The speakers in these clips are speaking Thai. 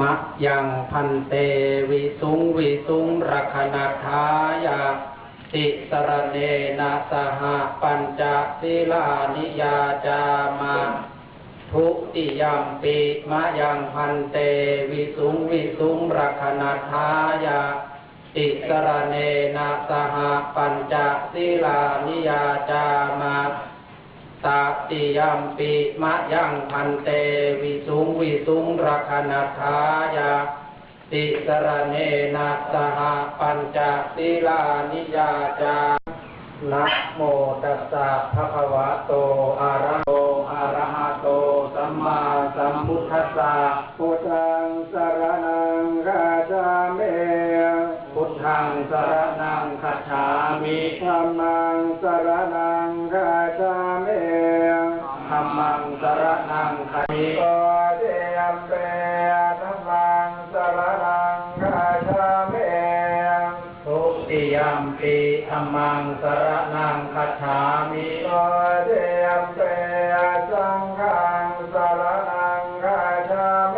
มะยังพันเตวิสุงวิสุงรักนัทายาติสรเนนะสหปัญจศีลานิยาจามาทุติยมปิมะยังพันเตวิสุงวิสุงรักนัทายาติสรเนนะสหปัญจศีลานิยาจามา ตติยมปิมะยังพันเตวิสุงวิสุงรักนัทายาติสรเนนะสหปัญจศีลานิยาจานะโมตัสสะภะคะวะโตอะระโตอะระหะโตสัมมาสัมพุทธัสสะพุทธังสรณังราชามิพุทธังสรณังคัจฉามิธัมมังสรณัง คัจฉามิโอเดียมเปธัมมังสรณังราชาเมทุติยมปีธัมมังสรณังคัจฉามิโอเดียมเปสังฆังสรณังราชาเม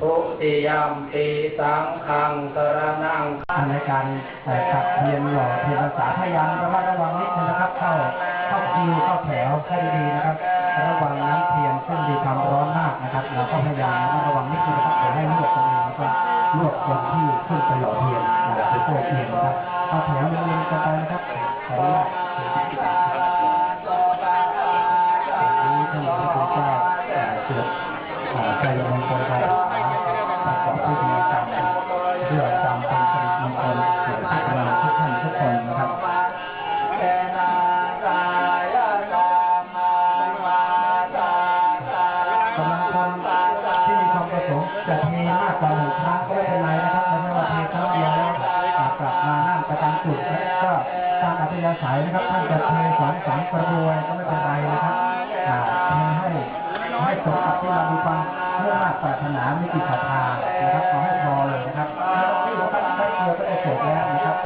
ทุติยมปีสังฆังสรณังในการเอ่ขับเทียนหล่อเทียนภาษาพยายามระมัดระวังนิดนึงนะครับ เข้าเข้าคิวเข้าแถวให้ดีนะครับ ระวังน้ำเทียนซึ่งมีความร้อนมากนะครับเราก็พยายามระมัดระวังนิดนึงนะครับอให้ลวกตัวเองแล้วก็ลวกคนที่ขึ้นไปหล่อเทียนนะครับไปโปรยเทียนนะครับเอาแถวเรียงๆกันไปนะครับขออนุญาต จะเทมากกว่าหนึ่งครั้งก็ไม่เป็นไรนะครับไม่ใช่ว่าเทครั้งเดียวแล้วกลับมานั่งประจำจุดแล้วก็ตามอัธยาศัยนะครับท่านจะเทสองสามกระบวยก็ไม่เป็นไรนะครับเทให้ให้สมกับที่เรามีความมุ่งมั่นปรารถนามีจิตศรัทธานะครับขอให้พอเลยนะครับไม่ต้องรีบนะครับแป๊บเดียวก็จะจบแล้วนะครับ